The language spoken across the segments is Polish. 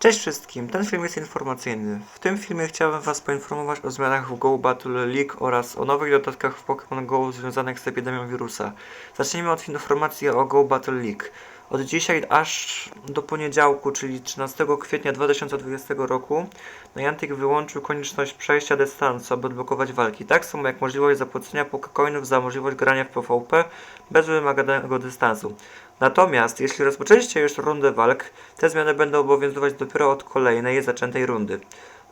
Cześć wszystkim, ten film jest informacyjny. W tym filmie chciałbym Was poinformować o zmianach w Go Battle League oraz o nowych dodatkach w Pokémon Go związanych z epidemią wirusa. Zacznijmy od informacji o Go Battle League. Od dzisiaj aż do poniedziałku, czyli 13 kwietnia 2020 roku, Niantic wyłączył konieczność przejścia dystansu, aby odblokować walki, tak samo jak możliwość zapłacenia pokecoinów za możliwość grania w PvP bez wymaganego dystansu. Natomiast jeśli rozpoczęliście już rundę walk, te zmiany będą obowiązywać dopiero od kolejnej zaczętej rundy.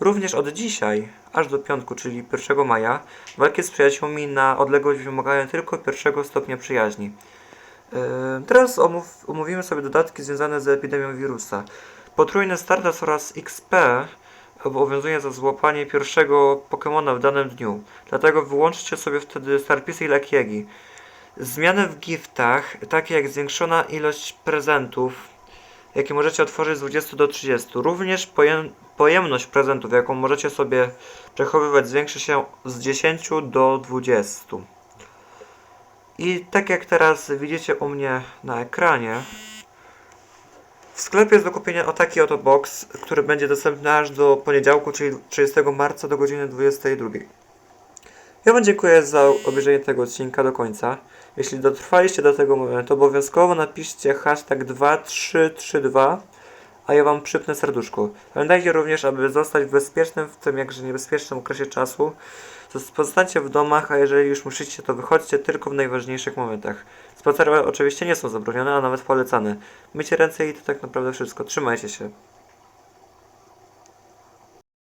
Również od dzisiaj, aż do piątku, czyli 1 maja, walki z przyjaciółmi na odległość wymagają tylko pierwszego stopnia przyjaźni. Yy, Teraz omów, omówimy sobie dodatki związane z epidemią wirusa. Potrójny Stardust oraz XP obowiązuje za złapanie pierwszego Pokemona w danym dniu. Dlatego wyłączcie sobie wtedy Starpisy i Lakiegi. Zmiany w giftach, takie jak zwiększona ilość prezentów, jakie możecie otworzyć z 20 do 30. Również pojem, pojemność prezentów, jaką możecie sobie przechowywać, zwiększy się z 10 do 20. I tak jak teraz widzicie u mnie na ekranie, w sklepie jest do kupienia o taki oto box, który będzie dostępny aż do poniedziałku, czyli 30 marca do godziny 22. Ja Wam dziękuję za obejrzenie tego odcinka do końca. Jeśli dotrwaliście do tego momentu, obowiązkowo napiszcie hashtag 2332, a ja Wam przypnę serduszko. Pamiętajcie również, aby zostać bezpiecznym w tym jakże niebezpiecznym okresie czasu. Zos- Pozostańcie w domach, a jeżeli już musicie, to wychodźcie tylko w najważniejszych momentach. Spacery oczywiście nie są zabronione, a nawet polecane. Mycie ręce i to tak naprawdę wszystko. Trzymajcie się.